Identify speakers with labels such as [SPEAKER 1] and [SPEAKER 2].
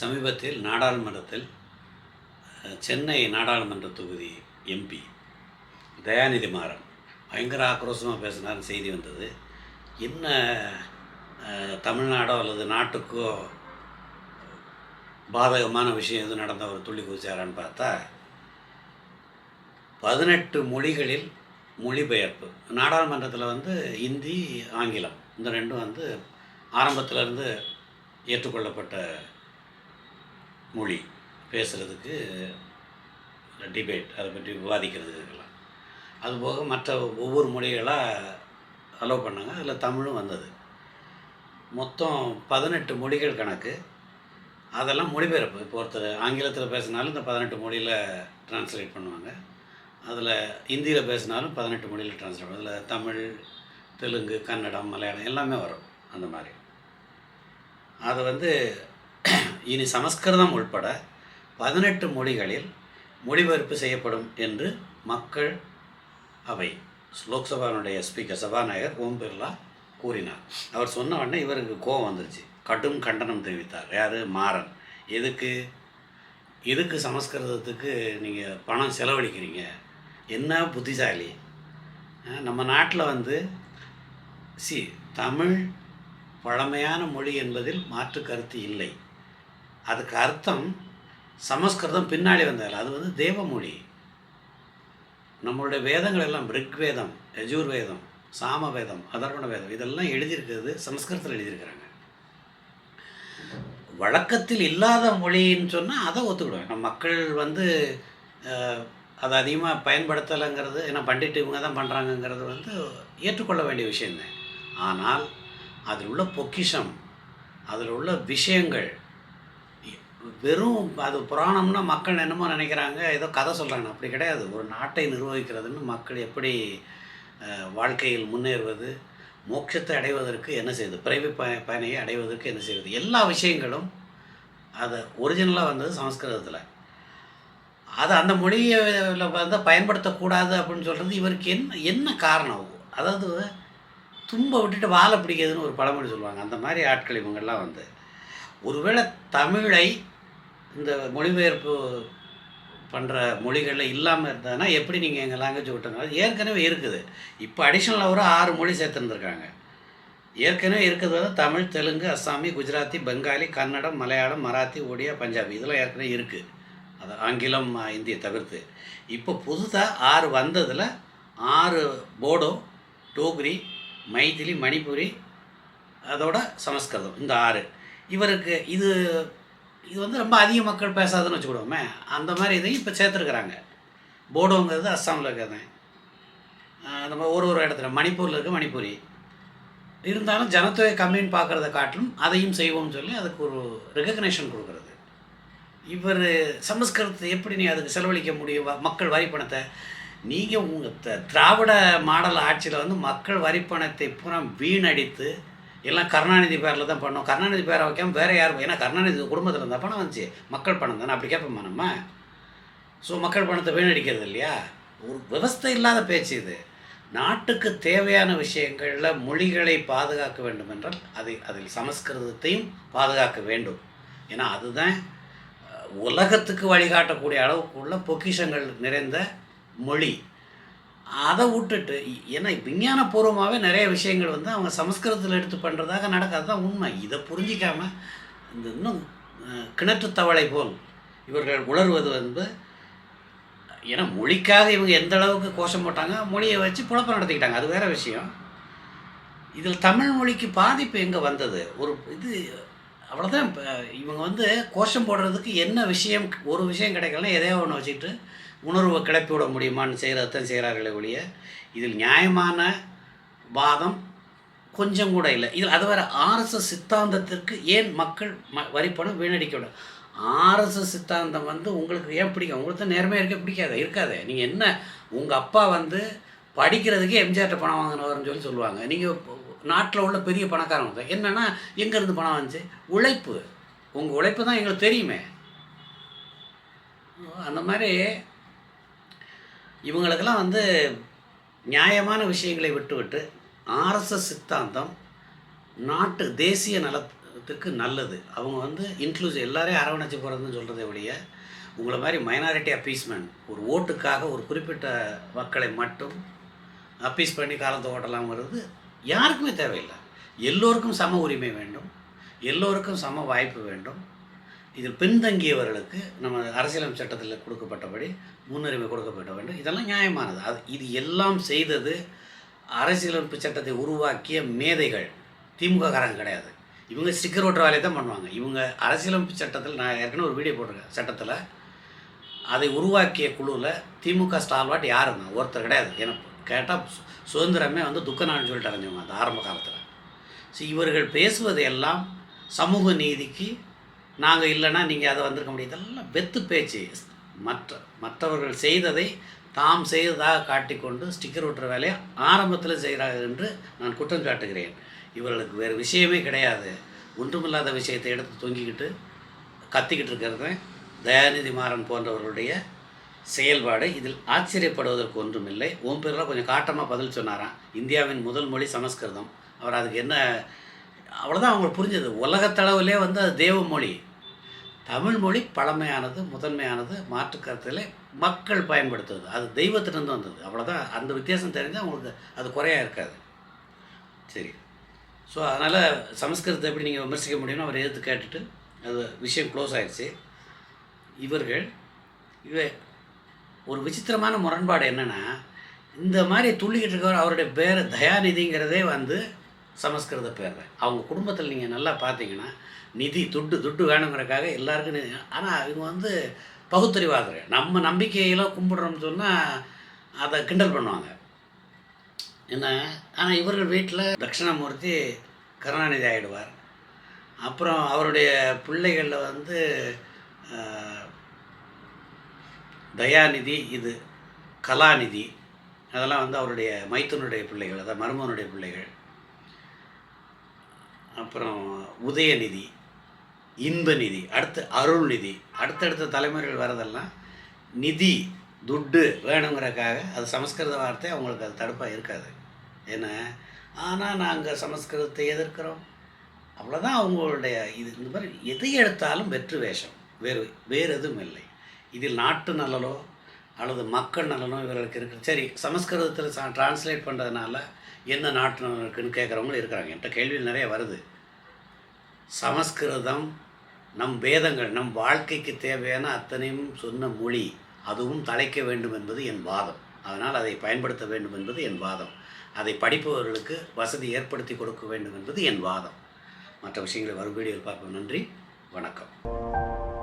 [SPEAKER 1] சமீபத்தில் நாடாளுமன்றத்தில் சென்னை நாடாளுமன்ற தொகுதி எம்பி தயாநிதி மாறன் பயங்கர ஆக்ரோஷமாக பேசினார்னு செய்தி வந்தது. என்ன தமிழ்நாடோ அல்லது நாட்டுக்கோ பாதகமான விஷயம் எதுவும் நடந்த ஒரு துள்ளி குதிச்சாரான்னு பார்த்தா பதினெட்டு மொழிகளில் மொழிபெயர்ப்பு. நாடாளுமன்றத்தில் வந்து இந்தி ஆங்கிலம் இந்த ரெண்டும் வந்து ஆரம்பத்திலேருந்து ஏற்றுக்கொள்ளப்பட்ட மொழி பேசுகிறதுக்கு டிபேட் அதை பற்றி விவாதிக்கிறதுக்கெல்லாம் அதுபோக மற்ற ஒவ்வொரு மொழிகளாக அலோவ் பண்ணாங்க அதில் தமிழும் வந்தது. மொத்தம் பதினெட்டு மொழிகள் கணக்கு. அதெல்லாம் மொழிபெயர்ப்பு. இப்போ ஒருத்தர் ஆங்கிலத்தில் பேசினாலும் இந்த பதினெட்டு மொழியில் ட்ரான்ஸ்லேட் பண்ணுவாங்க. அதில் ஹிந்தியில் பேசினாலும் பதினெட்டு மொழியில் ட்ரான்ஸ்லேட் பண்ணுவாங்க. அதில் தமிழ் தெலுங்கு கன்னடம் மலையாளம் எல்லாமே வரும் அந்த மாதிரி. அதை வந்து இனி சமஸ்கிருதம் உட்பட பதினெட்டு மொழிகளில் மொழிபெயர்ப்பு செய்யப்படும் என்று மக்கள் அவை. லோக்சபாவினுடைய ஸ்பீக்கர் சபாநாயகர் ஓம் பிர்லா கூறினார். அவர் சொன்ன உடனே இவருக்கு கோபம் வந்துருச்சு. கடும் கண்டனம் தெரிவித்தார். யார்? மாறன். எதுக்கு? எதுக்கு சமஸ்கிருதத்துக்கு நீங்கள் பணம் செலவழிக்கிறீங்க? என்ன புத்திசாலி? நம்ம நாட்டில் வந்து சி தமிழ் பழமையான மொழி என்பதில் மாற்று கருத்து இல்லை. அதுக்கு அர்த்தம் சமஸ்கிருதம் பின்னாடி வந்ததில்லை அது வந்து தேவமொழி. நம்மளுடைய வேதங்கள் எல்லாம் ரிக்வேதம் யஜூர்வேதம் சாமவேதம் வேதம் அதர்வண வேதம் இதெல்லாம் எழுதியிருக்கிறது சமஸ்கிருதத்தில் எழுதியிருக்கிறாங்க. வழக்கத்தில் இல்லாத மொழின்னு சொன்னால் அதை ஒத்துக்கிடுவேன் நம்ம மக்கள் வந்து அதை அதிகமாக பயன்படுத்தலைங்கிறது ஏன்னா பண்டிட்டு இவங்க தான் பண்ணுறாங்கங்கிறது வந்து ஏற்றுக்கொள்ள வேண்டிய விஷயம்தான். ஆனால் அதில் உள்ள பொக்கிஷம் அதில் உள்ள விஷயங்கள் வெறும் அது புராணம்னா மக்கள் என்னமோ நினைக்கிறாங்க ஏதோ கதை சொல்கிறாங்க அப்படி கிடையாது. ஒரு நாட்டை நிர்வகிக்கிறதுன்னு மக்கள் எப்படி வாழ்க்கையில் முன்னேறுவது மோட்சத்தை அடைவதற்கு என்ன செய்யுது பிறவி ப பயனையை அடைவதற்கு என்ன செய்வது எல்லா விஷயங்களும் அது ஒரிஜினலாக வந்தது சமஸ்கிருதத்தில். அது அந்த மொழியை வந்து பயன்படுத்தக்கூடாது அப்படின்னு சொல்கிறது இவருக்கு என்ன என்ன காரணம்? அதாவது தும்ப விட்டுட்டு வாழை பிடிக்கிறதுன்னு ஒரு பழமொழி சொல்லுவாங்க. அந்த மாதிரி ஆட்கள் இவங்கெல்லாம் வந்து. ஒருவேளை தமிழை இந்த மொழிபெயர்ப்பு பண்ணுற மொழிகளில் இல்லாமல் இருந்ததுன்னா எப்படி நீங்கள் எங்கள் லாங்குவேஜ் விட்டுங்க ஏற்கனவே இருக்குது. இப்போ அடிஷ்னலாக ஒரு ஆறு மொழி சேர்த்துருந்துருக்காங்க. ஏற்கனவே இருக்கிறது வந்து தமிழ் தெலுங்கு அஸ்ஸாமி குஜராத்தி பெங்காலி கன்னடம் மலையாளம் மராத்தி ஒடியா பஞ்சாபி இதெல்லாம் ஏற்கனவே இருக்குது அது ஆங்கிலம் இந்தியை தவிர்த்து. இப்போ புதுசாக ஆறு வந்ததில் ஆறு போடோ டோக்ரி மைதிலி மணிப்புரி அதோட சமஸ்கிருதம் இந்த ஆறு. இவருக்கு இது இது வந்து ரொம்ப அதிக மக்கள் பேசாதுன்னு வச்சுக்கிடுவோமே. அந்த மாதிரி இதையும் இப்போ சேர்த்துருக்குறாங்க. போடோங்கிறது அஸ்ஸாமில் இருக்கிறது. அந்த மாதிரி ஒரு ஒரு இடத்துல. மணிப்பூரில் இருக்க மணிப்பூரி. இருந்தாலும் ஜனத்தொகை கம்மின்னு பார்க்குறத காட்டிலும் அதையும் செய்வோம்னு சொல்லி அதுக்கு ஒரு ரெகக்னேஷன் கொடுக்குறது. இவர் சமஸ்கிருதத்தை எப்படி நீ அதுக்கு செலவழிக்க முடியும்? மக்கள் வரி பணத்தை. நீங்கள் உங்கள் திராவிட மாடல் ஆட்சியில் வந்து மக்கள் வரி பணத்தை வீணடித்து எல்லாம் கருணாநிதி பேரில் தான் பண்ணோம். கருணாநிதி பேரை வைக்காமல் வேறு யாரும் ஏன்னா கருணாநிதி குடும்பத்தில் இருந்தால் பணம் வந்துச்சு. மக்கள் பணம் தானே? அப்படி கேட்போமா நம்ம? ஸோ மக்கள் பணத்தை வீணடிக்கிறது இல்லையா? ஒரு விவஸ்தை இல்லாத பேச்சு இது. நாட்டுக்கு தேவையான விஷயங்களில் மொழிகளை பாதுகாக்க வேண்டும் என்றால் அதை அதில் சமஸ்கிருதத்தையும் பாதுகாக்க வேண்டும். ஏன்னா அதுதான் உலகத்துக்கு வழிகாட்டக்கூடிய அளவுக்கு உள்ள பொக்கிஷங்கள் நிறைந்த மொழி. அதை விட்டுட்டு ஏன்னா விஞ்ஞானபூர்வமாகவே நிறைய விஷயங்கள் வந்து அவங்க சமஸ்கிருதத்தில் எடுத்து பண்ணுறதாக நடக்காது தான் உண்மை. இதை புரிஞ்சிக்காமல் இந்த இன்னும் கிணற்று தவளை போல் இவர்கள் உணர்வது வந்து ஏன்னா மொழிக்காக இவங்க எந்த அளவுக்கு கோஷம் போட்டாங்க மொழியை வச்சு குழப்பம் நடத்திக்கிட்டாங்க. அது வேறு விஷயம். இதில் தமிழ் மொழிக்கு பாதிப்பு எங்கே வந்தது? ஒரு இது அவ்வளோதான் இப்போ இவங்க வந்து கோஷம் போடுறதுக்கு என்ன விஷயம் ஒரு விஷயம் கிடைக்கலன்னா எதையோ ஒன்று வச்சுக்கிட்டு உணர்வை கிளப்பி விட முடியுமான்னு செய்கிறதான் செய்கிறார்களே ஒழிய இதில் நியாயமான வாதம் கொஞ்சம் கூட இல்லை. இதில் அது வேறு ஆர்எஸ்எஸ் சித்தாந்தத்திற்கு ஏன் மக்கள் ம வரிப்பணம் வீணடிக்க விட ஆர்எஸ்எஸ் சித்தாந்தம் வந்து உங்களுக்கு ஏன் பிடிக்கும்? உங்களுக்கு தான் நேர்மையாக இருக்க பிடிக்காது? இருக்காது. நீங்கள் என்ன உங்கள் அப்பா வந்து படிக்கிறதுக்கே எம்ஜிஆர்ட்ட பணம் வாங்கினவர்னு சொல்லி சொல்லுவாங்க. நீங்கள் நாட்டில் உள்ள பெரிய பணக்காரங்க. தான் என்னென்னா எங்கேருந்து பணம் வந்துச்சு உழைப்பு. உங்கள் உழைப்பு தான் எங்களுக்கு தெரியுமே. அந்த மாதிரி இவங்களுக்கெல்லாம் வந்து நியாயமான விஷயங்களை விட்டுவிட்டு ஆர்எஸ்எஸ் சித்தாந்தம் நாட்டு தேசிய நலத்துக்கு நல்லது. அவங்க வந்து இன்க்ளூசிவ் எல்லாரையும் அரவணைச்சு போகிறதுன்னு சொல்கிறத விடைய உங்களை மாதிரி மைனாரிட்டி அப்பீஸ்மெண்ட் ஒரு ஓட்டுக்காக ஒரு குறிப்பிட்ட மக்களை மட்டும் அப்பீஸ் பண்ணி காலத்தை ஓட்டலாம்ங்கிறது யாருக்குமே தேவையில்லை. எல்லோருக்கும் சம உரிமை வேண்டும். எல்லோருக்கும் சம வாய்ப்பு வேண்டும். இதில் பின்தங்கியவர்களுக்கு நம்ம அரசியலமைப்பு சட்டத்தில் கொடுக்கப்பட்டபடி முன்னுரிமை கொடுக்கப்பட வேண்டும். இதெல்லாம் நியாயமானது. அது இது எல்லாம் செய்தது அரசியலமைப்பு சட்டத்தை உருவாக்கிய மேதைகள். திமுக காரங்க கிடையாது. இவங்க ஸ்டிக்கர் ஓட்டுற வேலையை தான் பண்ணுவாங்க. இவங்க அரசியலமைப்பு சட்டத்தில் நான் ஏற்கனவே ஒரு வீடியோ போட்டிருக்கேன். சட்டத்தில் அதை உருவாக்கிய குழுவில் திமுக ஸ்டால்வாட் யார் ஒருத்தர் கிடையாது. ஏன்னா கேட்டால் சுதந்திரமே வந்து துக்க நாள்னு சொல்லிட்டு அடைஞ்சவங்க. அந்த ஆரம்ப காலத்தில். ஸோ இவர்கள் பேசுவது எல்லாம் சமூக நீதிக்கு நாங்கள் இல்லைன்னா நீங்கள் அதை வந்திருக்க முடியாது. இதெல்லாம் வெத்து பேச்சு. மற்ற மற்றவர்கள் செய்ததை தாம் செய்ததாக காட்டிக்கொண்டு ஸ்டிக்கர் ஒட்டுற வேலையை ஆரம்பத்தில் செய்கிறார்கள் என்று நான் குற்றம் சாட்டுகிறேன். இவர்களுக்கு வேறு விஷயமே கிடையாது. ஒன்றுமில்லாத விஷயத்தை எடுத்து தொங்கிக்கிட்டு கத்திக்கிட்டு இருக்கிறது தயாநிதி மாறன் போன்றவர்களுடைய செயல்பாடு. இதில் ஆச்சரியப்படுவதற்கு ஒன்றும் இல்லை ஓம் பேரில் கொஞ்சம் காட்டமாக பதில் சொன்னாராம். இந்தியாவின் முதல் மொழி சமஸ்கிருதம். அவர் அதுக்கு என்ன அவ்வளோதான் அவங்களுக்கு புரிஞ்சது. உலகத்தளவுலேயே வந்து அது தேவ மொழி தமிழ்மொழி பழமையானது முதன்மையானது மாற்றுக்கருத்தில் மக்கள் பயன்படுத்துவது. அது தெய்வத்திலிருந்து வந்தது. அவ்வளோதான் அந்த வித்தியாசம் தெரிஞ்சால் அவங்களுக்கு அது குறையாக இருக்காது. சரி. ஸோ அதனால் சமஸ்கிருதத்தை எப்படி நீங்கள் விமர்சிக்க முடியும்னு அவர் எதிர்த்து கேட்டுட்டு அது விஷயம் க்ளோஸ் ஆகிடுச்சு இவர்கள் இவ ஒரு விசித்திரமான முரண்பாடு என்னென்னா இந்த மாதிரி துள்ளிக்கிட்டு இருக்கவர் அவருடைய பேர் தயாநிதிங்கிறதே வந்து சமஸ்கிருத பேர் அவங்க குடும்பத்தில் நீங்கள் நல்லா பார்த்தீங்கன்னா நிதி துட்டு துட்டு வேணுங்கிறக்காக எல்லாருக்கும் ஆனால் இவங்க வந்து பகுத்தறிவாதர். நம்ம நம்பிக்கையெல்லாம் கும்பிடுறோம்னு சொன்னால் அதை கிண்டல் பண்ணுவாங்க. என்ன? ஆனால் இவர்கள் வீட்டில் தட்சிணாமூர்த்தி கருணாநிதி ஆகிடுவார் அப்புறம் அவருடைய பிள்ளைகளில் வந்து தயாநிதி இது கலாநிதி. அதெல்லாம் வந்து அவருடைய மைத்துனுடைய பிள்ளைகள் அதாவது மருமனுடைய பிள்ளைகள். அப்புறம் உதயநிதி இன்பநிதி அடுத்து அருள் நிதி அடுத்தடுத்த தலைமுறைகள் வரதெல்லாம் நிதி துட்டு வேணுங்கிறக்காக அது சமஸ்கிருத வார்த்தை அவங்களுக்கு அது தடுப்பாக இருக்காது. ஏன்னா ஆனால் நாங்கள் சமஸ்கிருதத்தை எதிர்க்கிறோம். அவ்வளோதான் அவங்களுடைய இது. இந்த மாதிரி எதை எடுத்தாலும் வெற்று வேஷம். வேறு வேறு எதுவும் இல்லை. இதில் நாட்டு நல்லலோ அல்லது மக்கள் நலனோ இவர்களுக்கு இருக்கு. சரி சமஸ்கிருதத்தில் டிரான்ஸ்லேட் பண்ணுறதுனால என்ன நாட்டு நலன் இருக்குன்னு கேட்குறவங்களும் இருக்கிறாங்க. என்கிட்ட கேள்வியில் நிறைய வருது. சமஸ்கிருதம் நம் வேதங்கள் நம் வாழ்க்கைக்கு தேவையான அத்தனையும் சொன்ன மொழி அதுவும் தலைக்க வேண்டும் என்பது என் வாதம். அதனால் அதை பயன்படுத்த வேண்டும் என்பது என் வாதம். அதை படிப்பவர்களுக்கு வசதி ஏற்படுத்தி கொடுக்க வேண்டும் என்பது என் வாதம். மற்ற விஷயங்களை வரும் வீடியோவில் பார்ப்போம். நன்றி. வணக்கம்.